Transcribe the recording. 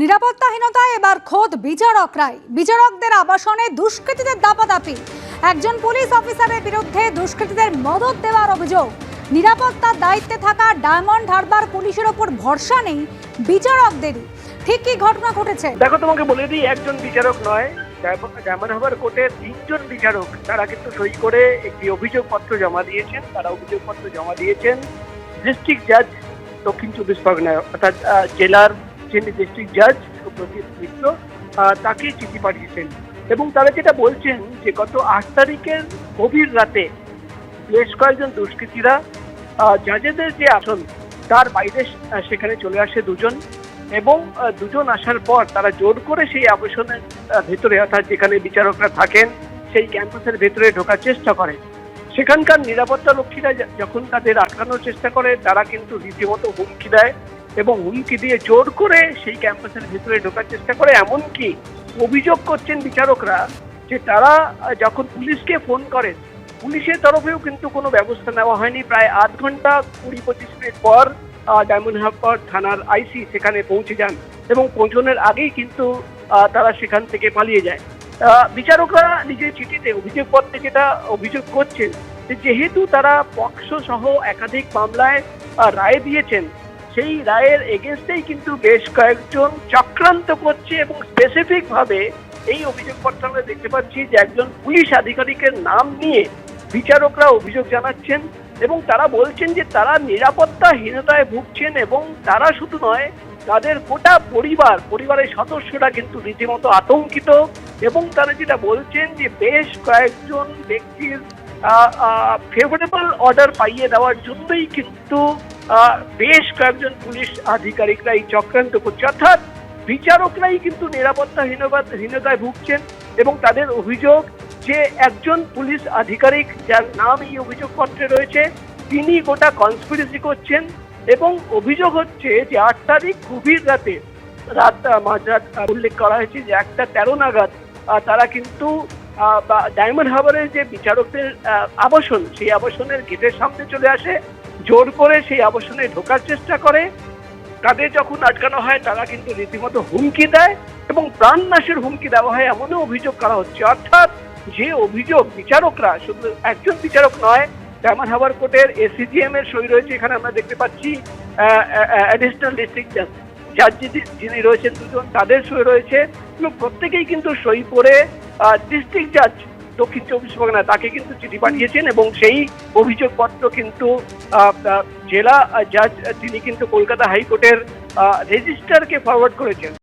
নিরাপত্তাহীনতায় এবার খোদ বিচারকরাই। বিচারকদের আবাসনে দুষ্কৃতীদের দাপাদাপি। একজন পুলিশ অফিসারের বিরুদ্ধে দুষ্কৃতীদের মদত দেওয়ার অভিযোগ। নিরাপত্তার দায়িত্বে থাকা ডায়মন্ড হারবার পুলিশের ওপর ভরসা নেই বিচারকদেরই। ঠিক কি ঘটনা ঘটেছে? দেখো, তোমাকে বলে দিই, একজন বিচারক নয়। ডায়মন্ড হারবার কোর্টে তিনজন বিচারক, তারা কিন্তু সই করে একটি অভিযোগপত্র জমা দিয়েছেন। তারা অভিযোগপত্র জমা দিয়েছেন। ডিস্ট্রিক্ট জাজ দক্ষিণ চব্বিশ পরগনায়, অর্থাৎ জেলার যিনি ডিস্ট্রিক্ট জাজ সুপ্রজিৎ মিত্র তাকে চিঠি পাঠিয়েছেন। এবং তারা যেটা বলছেন যে গত আট তারিখের গভীর রাতে বেশ কয়েকজন দুষ্কৃতীরা জাজেদের যে আসন, তার বাইরে সেখানে চলে আসে দুজন এবং দুজন আসার পর তারা জোর করে সেই আবাসনের ভেতরে অর্থাৎ যেখানে বিচারকরা থাকেন, সেই ক্যাম্পাসের ভেতরে ঢোকার চেষ্টা করে সেখানকার নিরাপত্তা রক্ষীরা যখন তাদের আটকানোর চেষ্টা করে, তারা কিন্তু রীতিমতো হুমকি দেয়। এবং হুমকি দিয়ে জোর করে সেই ক্যাম্পাসের ভেতরে ঢোকার চেষ্টা করে। এমনকি অভিযোগ করছেন বিচারকরা যে তারা যখন পুলিশকে ফোন করেন, পুলিশের তরফেও কিন্তু কোনো ব্যবস্থা নেওয়া হয়নি। প্রায় আধ ঘণ্টা, কুড়ি পঁচিশ মিনিট পর ডায়মন্ড হারবার থানার আইসি সেখানে পৌঁছে যান এবং পৌঁছানোর আগেই কিন্তু তারা সেখান থেকে পালিয়ে যায়। বিচারকরা নিজের চিঠিতে অভিযোগপত্রে যেটা অভিযোগ করছেন যেহেতু তারা পক্ষ সহ একাধিক মামলায় রায় দিয়েছেন সেই রায়ের এগেনস্টেই কিন্তু বেশ কয়েকজন চক্রান্ত করছে এবং স্পেসিফিক ভাবে এই অভিযোগপত্র আমরা দেখতে পাচ্ছি যে একজন পুলিশ আধিকারিকের নাম নিয়ে বিচারকরা অভিযোগ জানাচ্ছেন এবং তারা বলছেন যে তারা নিরাপত্তাহীনতায় ভুগছেন এবং তারা শুধু নয়, তাদের গোটা পরিবার, পরিবারের সদস্যরা কিন্তু রীতিমতো আতঙ্কিত এবং তারা যেটা বলছেন যে বেশ কয়েকজন ব্যক্তির ফেভারেবল অর্ডার পাইয়ে দেওয়ার জন্যই কিন্তু বেশ কয়েকজন পুলিশ আধিকারিকরা এই চক্রান্ত করছে। অর্থাৎ বিচারকরাই কিন্তু নিরাপত্তাহীনতা- হীনতায় ভুগছেন এবং তাদের অভিযোগ যে একজন পুলিশ আধিকারিক যার নাম এই অভিযোগপত্রে রয়েছে, তিনি গোটা কনস্পিরেসি করছেন এবং অভিযোগ হচ্ছে যে আট তারিখ গভীর রাতে রাত মাঝরাত উল্লেখ করা হয়েছে যে একটা তেরো নাগাদ তারা কিন্তু ডায়মন্ড হারবারের যে বিচারকদের আবাসন, সেই আবাসনের গেটের সামনে চলে আসে জোর করে সেই আবাসনে ঢোকার চেষ্টা করে। তাদের যখন আটকানো হয়, তারা কিন্তু রীতিমতো হুমকি দেয় এবং প্রাণনাশের হুমকি দেওয়া হয় এমনও অভিযোগ করা হচ্ছে। অর্থাৎ যে অভিযোগ বিচারকরা শুধু একজন বিচারক নয় ডায়মন্ড হারবার কোর্টের এসিজিএম এর সই রয়েছে। এখানে আমরা দেখতে পাচ্ছি অ্যাডিশনাল ডিস্ট্রিক্ট জাজ যিনি রয়েছেন দুজন, তাদের সই রয়েছে এবং প্রত্যেকেই কিন্তু সই করে ডিস্ট্রিক্ট জাজ দক্ষিণ চব্বিশ পরগনা তাকে কিন্তু চিঠি পাঠিয়েছেন এবং সেই অভিযোগপত্র কিন্তু জেলা জাজ, তিনি কিন্তু কলকাতা হাইকোর্টের রেজিস্ট্রারকে ফরওয়ার্ড করেছেন।